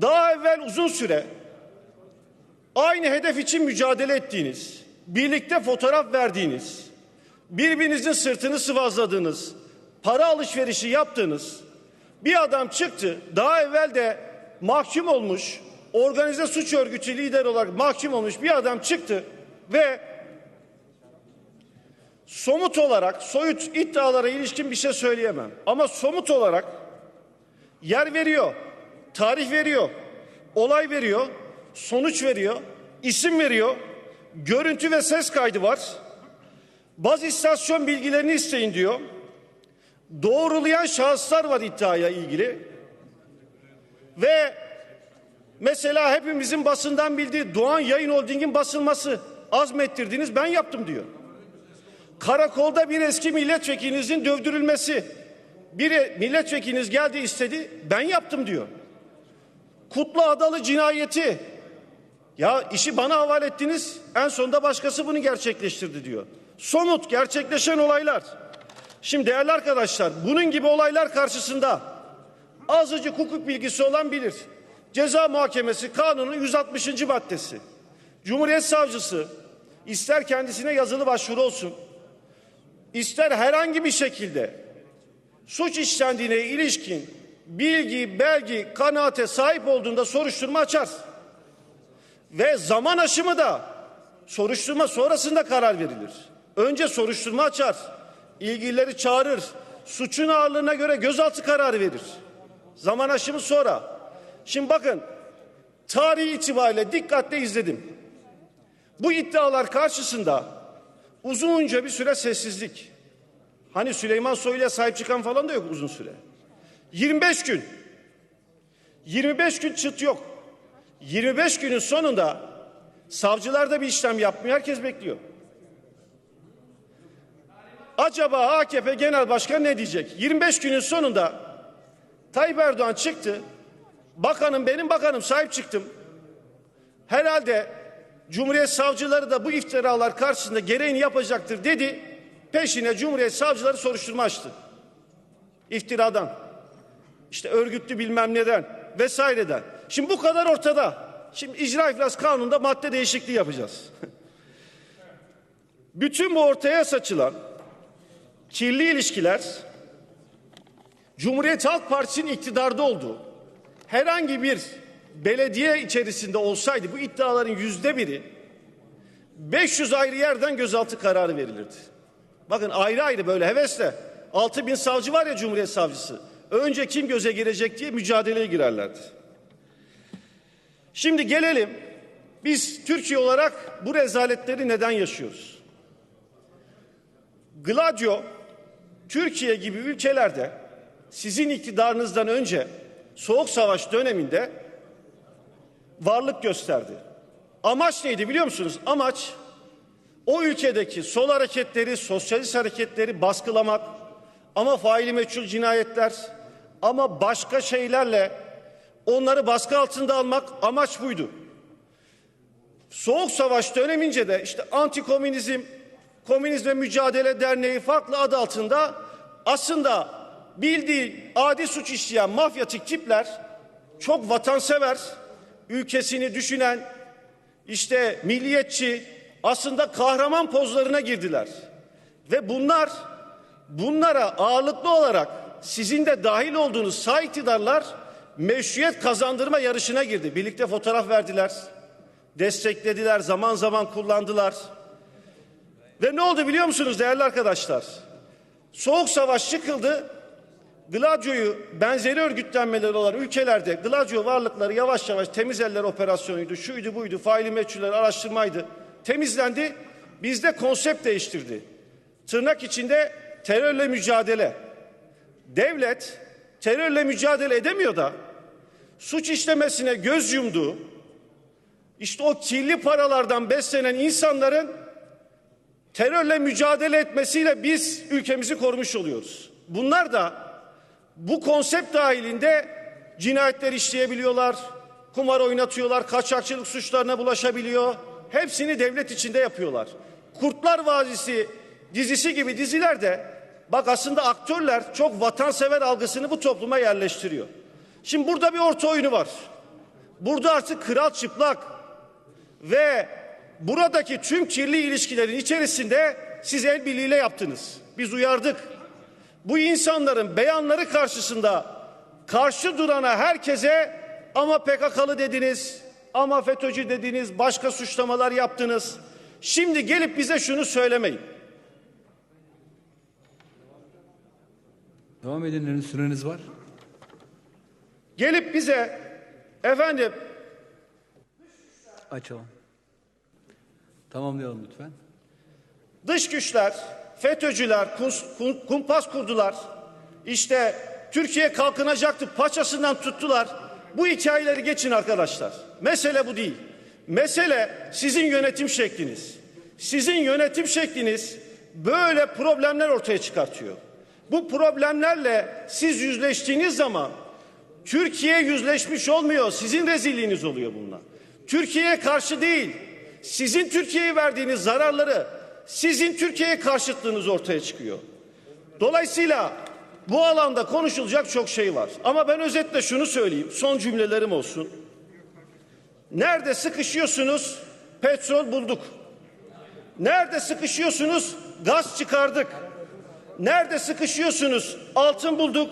daha evvel uzun süre aynı hedef için mücadele ettiğiniz, birlikte fotoğraf verdiğiniz, birbirinizin sırtını sıvazladığınız, para alışverişi yaptığınız bir adam çıktı. Daha evvel de mahkum olmuş, organize suç örgütü lider olarak mahkum olmuş bir adam çıktı ve somut olarak soyut iddialara ilişkin bir şey söyleyemem. Ama somut olarak yer veriyor, tarih veriyor, olay veriyor, sonuç veriyor, isim veriyor, görüntü ve ses kaydı var. Baz istasyon bilgilerini isteyin diyor. Doğrulayan şahıslar var iddiaya ilgili. Ve mesela hepimizin basından bildiği Doğan Yayın Holding'in basılması azmettirdiniz ben yaptım diyor. Karakolda bir eski milletvekilinizin dövdürülmesi. Bir milletvekiliniz geldi istedi ben yaptım diyor. Kutlu Adalı cinayeti. Ya işi bana havale ettiniz en sonunda başkası bunu gerçekleştirdi diyor. Somut gerçekleşen olaylar. Şimdi değerli arkadaşlar bunun gibi olaylar karşısında azıcık hukuk bilgisi olan bilir. Ceza Muhakemesi Kanunu 160. maddesi. Cumhuriyet Savcısı ister kendisine yazılı başvuru olsun, ister herhangi bir şekilde suç işlendiğine ilişkin bilgi, belge, kanaate sahip olduğunda soruşturma açar. Ve zaman aşımı da soruşturma sonrasında karar verilir. Önce soruşturma açar, ilgilileri çağırır, suçun ağırlığına göre gözaltı kararı verir. Zaman aşımı sonra. Şimdi bakın, tarih itibariyle dikkatle izledim. Bu iddialar karşısında uzunca bir süre sessizlik. Hani Süleyman Soylu'ya sahip çıkan falan da yok uzun süre. 25 gün. 25 gün çıt yok. 25 günün sonunda savcılar da bir işlem yapmıyor. Herkes bekliyor. Acaba AKP Genel Başkanı ne diyecek? 25 günün sonunda Tayyip Erdoğan çıktı. Bakanım benim bakanım sahip çıktım. Herhalde Cumhuriyet savcıları da bu iftiralar karşısında gereğini yapacaktır dedi. Peşine Cumhuriyet savcıları soruşturma açtı. İftiradan. İşte örgütlü bilmem neden vesaireden. Şimdi bu kadar ortada. Şimdi icra iflas kanununda madde değişikliği yapacağız. Bütün bu ortaya saçılan kirli ilişkiler Cumhuriyet Halk Partisi'nin iktidarda olduğu herhangi bir belediye içerisinde olsaydı bu iddiaların yüzde biri 500 ayrı yerden gözaltı kararı verilirdi. Bakın ayrı ayrı böyle hevesle 6 bin savcı var ya Cumhuriyet Savcısı. Önce kim göze girecek diye mücadeleye girerlerdi. Şimdi gelelim biz Türkiye olarak bu rezaletleri neden yaşıyoruz? Gladio Türkiye gibi ülkelerde sizin iktidarınızdan önce Soğuk Savaş döneminde varlık gösterdi. Amaç neydi biliyor musunuz? Amaç o ülkedeki sol hareketleri, sosyalist hareketleri baskılamak ama faili meçhul cinayetler ama başka şeylerle onları baskı altında almak amaç buydu. Soğuk Savaş dönemince de işte antikomünizm, komünizme mücadele derneği farklı adı altında aslında bildiği adi suç işleyen mafyatik tipler çok vatansever, ülkesini düşünen, işte milliyetçi, aslında kahraman pozlarına girdiler. Ve bunlar bunlara ağırlıklı olarak sizin de dahil olduğunuz sağ iktidarlar meşruiyet kazandırma yarışına girdi. Birlikte fotoğraf verdiler. Desteklediler, zaman zaman kullandılar. Ve ne oldu biliyor musunuz değerli arkadaşlar? Soğuk savaş çıkıldı. Gladio'yu benzeri örgütlenmeleri olan ülkelerde Gladio varlıkları yavaş yavaş temiz eller operasyonuydu, şuydu buydu, faili meçhuller araştırmaydı. Temizlendi. Bizde konsept değiştirdi. Tırnak içinde terörle mücadele. Devlet terörle mücadele edemiyor da suç işlemesine göz yumduğu işte o kirli paralardan beslenen insanların terörle mücadele etmesiyle biz ülkemizi korumuş oluyoruz. Bunlar da bu konsept dahilinde cinayetler işleyebiliyorlar, kumar oynatıyorlar, kaçakçılık suçlarına bulaşabiliyor. Hepsini devlet içinde yapıyorlar. Kurtlar Vadisi dizisi gibi dizilerde bak aslında aktörler çok vatansever algısını bu topluma yerleştiriyor. Şimdi burada bir orta oyunu var. Burada artık kral çıplak ve buradaki tüm kirli ilişkilerin içerisinde siz el birliğiyle yaptınız. Biz uyardık. Bu insanların beyanları karşısında karşı durana herkese ama PKK'lı dediniz, ama FETÖ'cü dediniz, başka suçlamalar yaptınız. Şimdi gelip bize şunu söylemeyin. Devam edenlerin süreniz var. Gelip bize efendim Açalım. Tamamlayalım lütfen. dış güçler, FETÖ'cüler kum- kumpas kurdular. İşte Türkiye kalkınacaktı paçasından tuttular. Bu hikayeleri geçin arkadaşlar. Mesele bu değil. Mesele sizin yönetim şekliniz. Sizin yönetim şekliniz böyle problemler ortaya çıkartıyor. Bu problemlerle siz yüzleştiğiniz zaman Türkiye yüzleşmiş olmuyor. Sizin rezilliğiniz oluyor bununla. Türkiye'ye karşı değil. Sizin Türkiye'ye verdiğiniz zararları sizin Türkiye'ye karşıtlığınız ortaya çıkıyor. Dolayısıyla bu alanda konuşulacak çok şey var. Ama ben özetle şunu söyleyeyim. Son cümlelerim olsun. Nerede sıkışıyorsunuz? Petrol bulduk. Nerede sıkışıyorsunuz? Gaz çıkardık. Nerede sıkışıyorsunuz? Altın bulduk.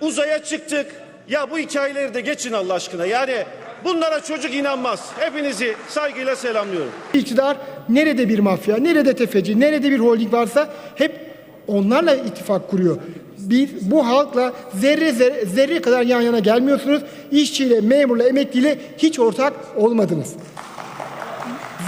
Uzaya çıktık. Ya bu hikayeleri de geçin Allah aşkına. Yani bunlara çocuk inanmaz. Hepinizi saygıyla selamlıyorum. İktidar nerede bir mafya, nerede tefeci, nerede bir holding varsa hep onlarla ittifak kuruyor. Bir bu halkla zerre zerre, zerre kadar yan yana gelmiyorsunuz. İşçiyle, memurla, emekliyle hiç ortak olmadınız.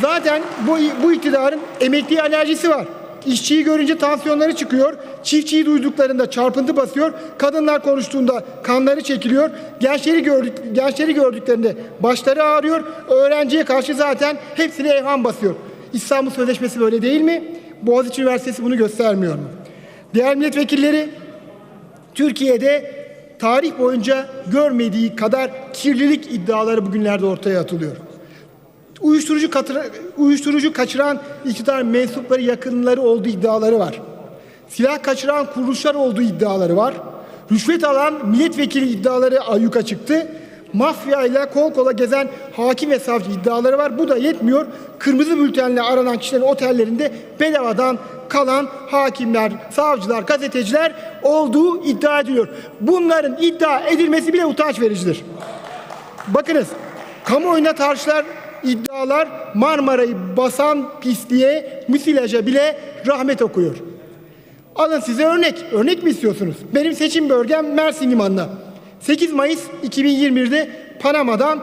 Zaten bu, bu iktidarın emekli alerjisi var. İşçiyi görünce tansiyonları çıkıyor. Çiftçiyi duyduklarında çarpıntı basıyor. Kadınlar konuştuğunda kanları çekiliyor. Gençleri gördük, gençleri gördüklerinde başları ağrıyor. Öğrenciye karşı zaten hepsine evham basıyor. İstanbul Sözleşmesi böyle değil mi? Boğaziçi Üniversitesi bunu göstermiyor mu? Değerli milletvekilleri, Türkiye'de tarih boyunca görmediği kadar kirlilik iddiaları bugünlerde ortaya atılıyor. Uyuşturucu, katıra, uyuşturucu kaçıran iktidar mensupları yakınları olduğu iddiaları var. Silah kaçıran kuruluşlar olduğu iddiaları var. Rüşvet alan milletvekili iddiaları ayyuka çıktı. Mafya ile kol kola gezen hakim ve savcı iddiaları var. Bu da yetmiyor. Kırmızı bültenle aranan kişilerin otellerinde bedavadan kalan hakimler, savcılar, gazeteciler olduğu iddia ediliyor. Bunların iddia edilmesi bile utanç vericidir. Bakınız, kamuoyuna tartışılan iddialar Marmara'yı basan pisliğe, müsilaja bile rahmet okuyor. Alın size örnek. Örnek mi istiyorsunuz? Benim seçim bölgem Mersin Limanı'na. 8 Mayıs 2021'de Panama'dan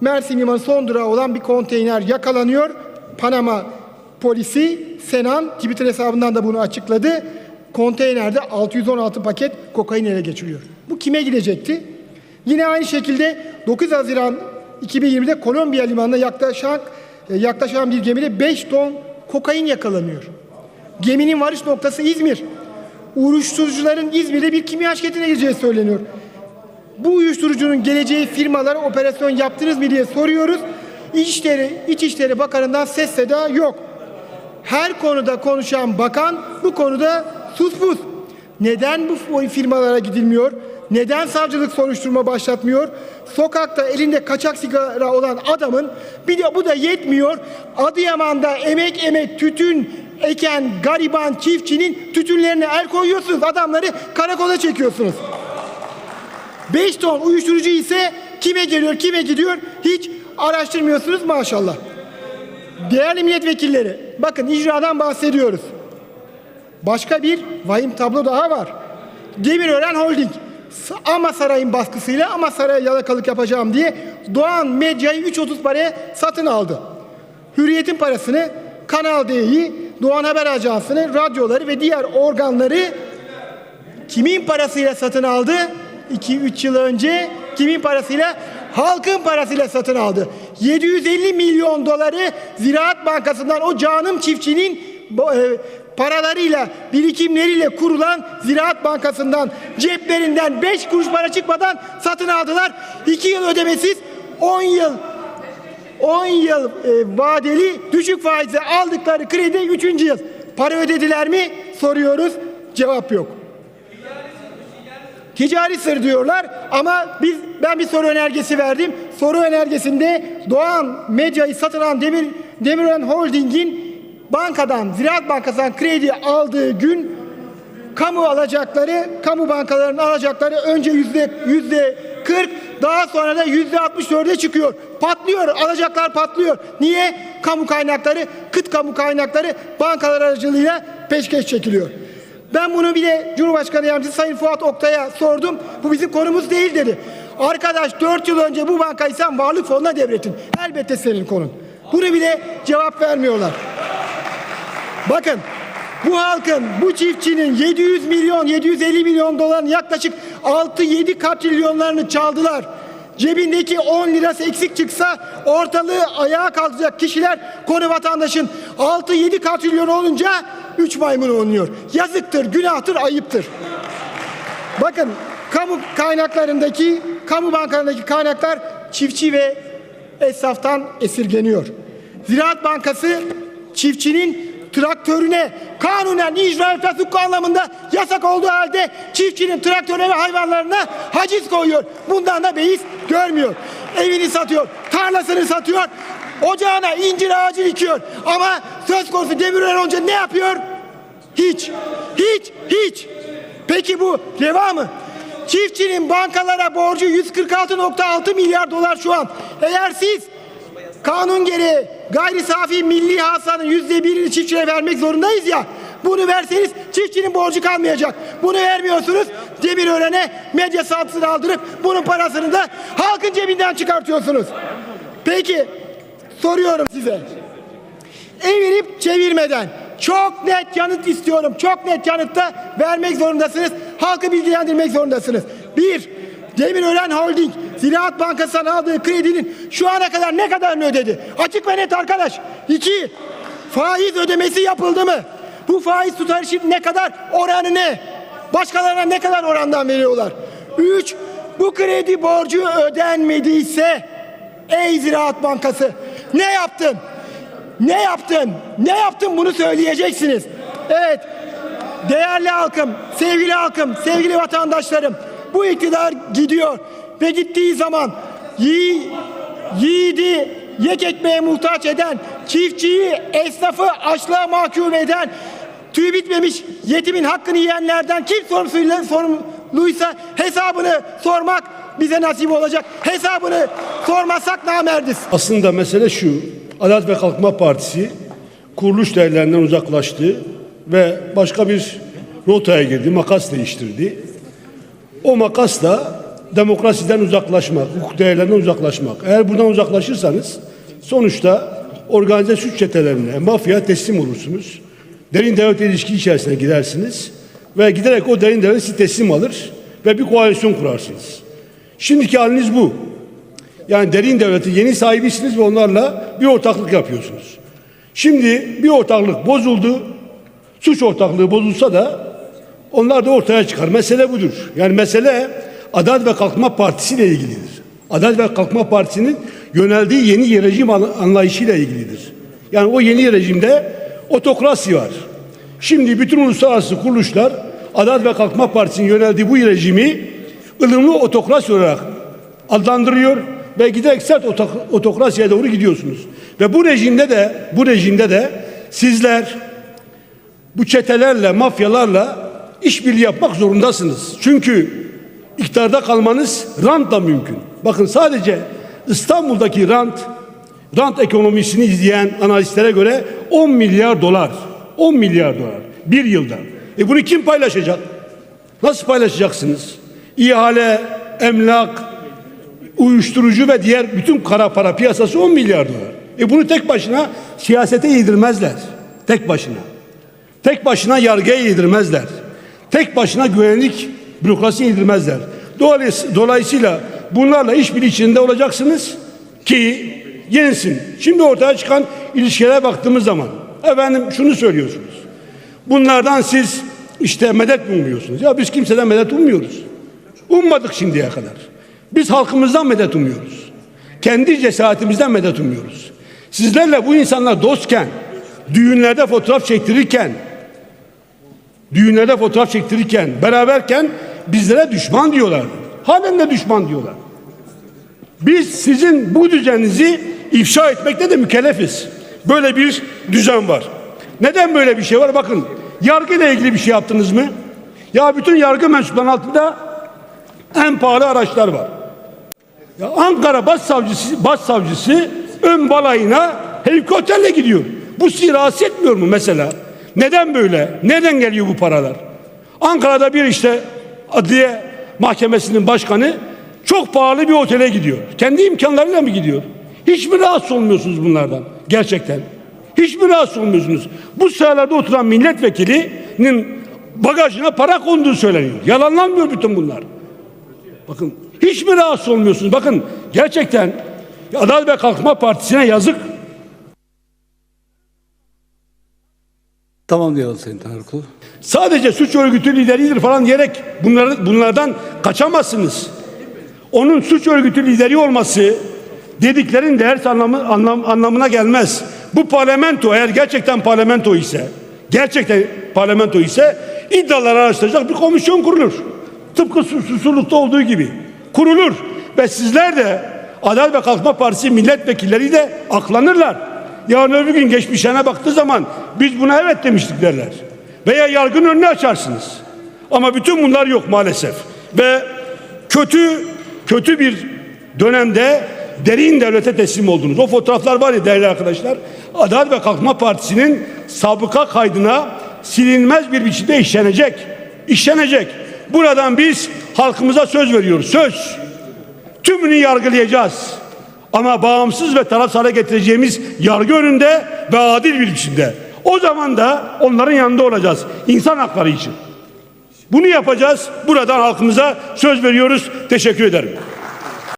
Mersin Limanı son durağı olan bir konteyner yakalanıyor. Panama polisi Senan Twitter hesabından da bunu açıkladı. Konteynerde 616 paket kokain ele geçiriyor. Bu kime gidecekti? Yine aynı şekilde 9 Haziran 2020'de Kolombiya limanına yaklaşan, e, yaklaşan bir gemide 5 ton kokain yakalanıyor. Geminin varış noktası İzmir. Uyuşturucuların İzmir'de bir kimya şirketine gireceği söyleniyor. Bu uyuşturucunun geleceği firmalara operasyon yaptınız mı diye soruyoruz. İçişleri, İçişleri Bakanı'ndan ses seda yok. Her konuda konuşan bakan bu konuda sus pus. Neden bu firmalara gidilmiyor? Neden savcılık soruşturma başlatmıyor? Sokakta elinde kaçak sigara olan adamın bir de bu da yetmiyor. Adıyaman'da emek emek tütün eken gariban çiftçinin tütünlerine el koyuyorsunuz. Adamları karakola çekiyorsunuz. 5 ton uyuşturucu ise kime geliyor kime gidiyor hiç araştırmıyorsunuz maşallah. Değerli milletvekilleri bakın icradan bahsediyoruz. Başka bir vahim tablo daha var. Demirören Holding ama sarayın baskısıyla ama saraya yalakalık yapacağım diye Doğan Medya'yı 3.30 paraya satın aldı. Hürriyet'in parasını, Kanal D'yi, Doğan Haber Ajansı'nı, radyoları ve diğer organları kimin parasıyla satın aldı? 2-3 yıl önce kimin parasıyla? Halkın parasıyla satın aldı. 750 milyon doları Ziraat Bankası'ndan o canım çiftçinin e, paralarıyla, birikimleriyle kurulan Ziraat Bankası'ndan ceplerinden 5 kuruş para çıkmadan satın aldılar. 2 yıl ödemesiz 10 yıl 10 yıl e, vadeli düşük faizle aldıkları kredi 3. yıl. Para ödediler mi? Soruyoruz. Cevap yok. Ticari sır diyorlar ama biz ben bir soru önergesi verdim. Soru önergesinde Doğan Medya'yı satın Demir Demirören Holding'in bankadan, Ziraat Bankası'ndan kredi aldığı gün kamu alacakları, kamu bankalarının alacakları önce yüzde yüzde 40, daha sonra da yüzde 64'e çıkıyor. Patlıyor, alacaklar patlıyor. Niye? Kamu kaynakları, kıt kamu kaynakları bankalar aracılığıyla peşkeş çekiliyor. Ben bunu bir de Cumhurbaşkanı Yardımcısı Sayın Fuat Oktay'a sordum. Bu bizim konumuz değil dedi. Arkadaş 4 yıl önce bu bankayı sen varlık fonuna devretin. Elbette senin konun. Bunu bile cevap vermiyorlar. Bakın bu halkın, bu çiftçinin 700 milyon, 750 milyon doların yaklaşık 6-7 katrilyonlarını çaldılar. Cebindeki 10 lirası eksik çıksa ortalığı ayağa kaldıracak kişiler konu vatandaşın 6-7 katrilyon olunca 3 maymun oynuyor. Yazıktır, günahtır, ayıptır. Bakın kamu kaynaklarındaki, kamu bankalarındaki kaynaklar çiftçi ve esnaftan esirgeniyor. Ziraat Bankası çiftçinin traktörüne kanunen icra ve hukuk anlamında yasak olduğu halde çiftçinin traktörüne ve hayvanlarına haciz koyuyor. Bundan da beis görmüyor. Evini satıyor, tarlasını satıyor, ocağına incir ağacı dikiyor. Ama söz konusu Demirören olunca ne yapıyor? Hiç, hiç, hiç. Peki bu reva mı? Çiftçinin bankalara borcu 146.6 milyar dolar şu an. Eğer siz kanun gereği gayri safi milli hasanın yüzde birini çiftçiye vermek zorundayız ya. Bunu verseniz çiftçinin borcu kalmayacak. Bunu vermiyorsunuz. Demirören'e medya satısını aldırıp bunun parasını da halkın cebinden çıkartıyorsunuz. Peki soruyorum size evirip çevirmeden çok net yanıt istiyorum. Çok net yanıtta vermek zorundasınız. Halkı bilgilendirmek zorundasınız. Bir, Demirören Holding Ziraat Bankası'ndan aldığı kredinin şu ana kadar ne kadarını ödedi? Açık ve net arkadaş. İki, faiz ödemesi yapıldı mı? Bu faiz tutarı ne kadar? Oranı ne? Başkalarına ne kadar orandan veriyorlar? Üç, bu kredi borcu ödenmediyse ey Ziraat Bankası ne yaptın? Ne yaptın? Ne yaptın bunu söyleyeceksiniz. Evet. Değerli halkım, sevgili halkım, sevgili vatandaşlarım. Bu iktidar gidiyor ve gittiği zaman yi, yiğidi yek ekmeğe muhtaç eden, çiftçiyi, esnafı açlığa mahkum eden, tüy bitmemiş yetimin hakkını yiyenlerden kim sorumluysa, sorumluysa hesabını sormak bize nasip olacak. Hesabını sormazsak namerdiz. Aslında mesele şu. Adalet ve Kalkınma Partisi kuruluş değerlerinden uzaklaştı ve başka bir rotaya girdi, makas değiştirdi. O makas da demokrasiden uzaklaşmak, hukuk değerlerinden uzaklaşmak. Eğer buradan uzaklaşırsanız sonuçta organize suç çetelerine, mafya teslim olursunuz. Derin devlet ilişki içerisine gidersiniz ve giderek o derin devlet sizi teslim alır ve bir koalisyon kurarsınız. Şimdiki haliniz bu. Yani derin devletin yeni sahibisiniz ve onlarla bir ortaklık yapıyorsunuz. Şimdi bir ortaklık bozuldu. Suç ortaklığı bozulsa da onlar da ortaya çıkar. Mesele budur. Yani mesele Adalet ve Kalkınma Partisi ile ilgilidir. Adalet ve Kalkınma Partisi'nin yöneldiği yeni rejim anlayışıyla ilgilidir. Yani o yeni rejimde otokrasi var. Şimdi bütün uluslararası kuruluşlar Adalet ve Kalkınma Partisi'nin yöneldiği bu rejimi ılımlı otokrasi olarak adlandırıyor ve giderek sert otok- otokrasiye doğru gidiyorsunuz. Ve bu rejimde de bu rejimde de sizler bu çetelerle, mafyalarla işbirliği yapmak zorundasınız. Çünkü iktidarda kalmanız rantla mümkün. Bakın sadece İstanbul'daki rant, rant ekonomisini izleyen analistlere göre 10 milyar dolar. 10 milyar dolar bir yılda. E bunu kim paylaşacak? Nasıl paylaşacaksınız? İhale, emlak, uyuşturucu ve diğer bütün kara para piyasası 10 milyar dolar. E bunu tek başına siyasete yedirmezler. Tek başına. Tek başına yargıya yedirmezler. Tek başına güvenlik bürokrasi yedirmezler. Dolayıs- Dolayısıyla bunlarla işbirliği içinde olacaksınız ki yenilsin. Şimdi ortaya çıkan ilişkilere baktığımız zaman efendim şunu söylüyorsunuz. Bunlardan siz işte medet mi umuyorsunuz? Ya biz kimseden medet ummuyoruz. Ummadık şimdiye kadar. Biz halkımızdan medet umuyoruz. Kendi cesaretimizden medet umuyoruz. Sizlerle bu insanlar dostken, düğünlerde fotoğraf çektirirken, düğünlerde fotoğraf çektirirken, beraberken bizlere düşman diyorlardı. Halen de düşman diyorlar. Biz sizin bu düzeninizi ifşa etmekte de mükellefiz. Böyle bir düzen var. Neden böyle bir şey var? Bakın yargıyla ilgili bir şey yaptınız mı? Ya bütün yargı mensuplarının altında en pahalı araçlar var. Ya Ankara Başsavcısı, Başsavcısı ön balayına helikopterle gidiyor. Bu rahatsız etmiyor mu mesela? Neden böyle? Neden geliyor bu paralar? Ankara'da bir işte adliye mahkemesinin başkanı çok pahalı bir otele gidiyor. Kendi imkanlarıyla mı gidiyor? Hiç mi rahatsız olmuyorsunuz bunlardan? Gerçekten. Hiç mi rahatsız olmuyorsunuz? Bu sıralarda oturan milletvekilinin bagajına para konduğu söyleniyor. Yalanlanmıyor bütün bunlar. Bakın hiç mi rahatsız olmuyorsunuz? Bakın gerçekten Adalet ve Kalkınma Partisi'ne yazık. Tamam diyelim Sayın Tanrıkulu. Sadece suç örgütü lideridir falan diyerek bunları, bunlardan kaçamazsınız. Onun suç örgütü lideri olması dediklerin ders anlamı, anlam, anlamına gelmez. Bu parlamento eğer gerçekten parlamento ise gerçekten parlamento ise iddiaları araştıracak bir komisyon kurulur. Tıpkı sus- susurlukta olduğu gibi kurulur ve sizler de Adalet ve Kalkınma Partisi milletvekilleri de aklanırlar. Yarın öbür gün geçmişlerine baktığı zaman biz buna evet demiştik derler. Veya yargının önünü açarsınız. Ama bütün bunlar yok maalesef. Ve kötü kötü bir dönemde derin devlete teslim oldunuz. O fotoğraflar var ya değerli arkadaşlar. Adalet ve Kalkınma Partisi'nin sabıka kaydına silinmez bir biçimde işlenecek. İşlenecek. Buradan biz halkımıza söz veriyoruz. Söz. Tümünü yargılayacağız. Ama bağımsız ve tarafsız hale getireceğimiz yargı önünde ve adil bir biçimde. O zaman da onların yanında olacağız. İnsan hakları için. Bunu yapacağız. Buradan halkımıza söz veriyoruz. Teşekkür ederim.